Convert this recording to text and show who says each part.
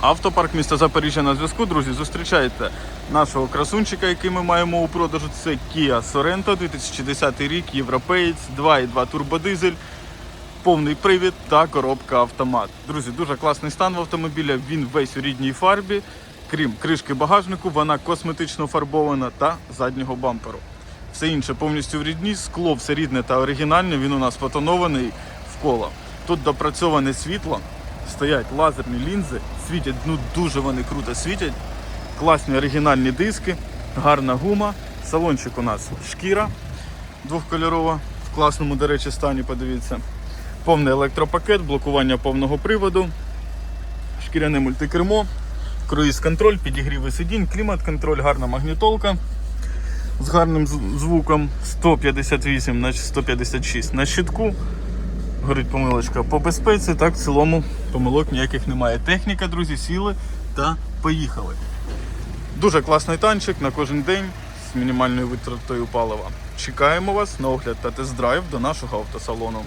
Speaker 1: Автопарк міста Запоріжжя на зв'язку. Друзі, зустрічайте нашого красунчика, який ми маємо у продажу. Це Kia Sorento, 2010 рік, європеєць, 2,2 турбодизель, повний привід та коробка автомат. Друзі, дуже класний стан в автомобіля. Він весь у рідній фарбі. Крім кришки багажнику, вона косметично фарбована та заднього бамперу. Все інше повністю в рідні, скло все рідне та оригінальне. Він у нас потонований в коло. Тут допрацьоване світло, стоять лазерні лінзи, світять, ну дуже вони круто світять. Класні оригінальні диски, гарна гума. Салончик у нас шкіра двохкольорова, в класному, до речі, стані, подивіться. Повний електропакет, блокування повного приводу, шкіряне мультикермо, круїз-контроль, підігріви сидінь, клімат-контроль, гарна магнітолка з гарним звуком 158 на 156 на щитку. Горить помилочка по безпеці, так в цілому помилок ніяких немає. Техніка, друзі, сіли та поїхали. Дуже класний танчик на кожен день з мінімальною витратою палива. Чекаємо вас на огляд та тест-драйв до нашого автосалону.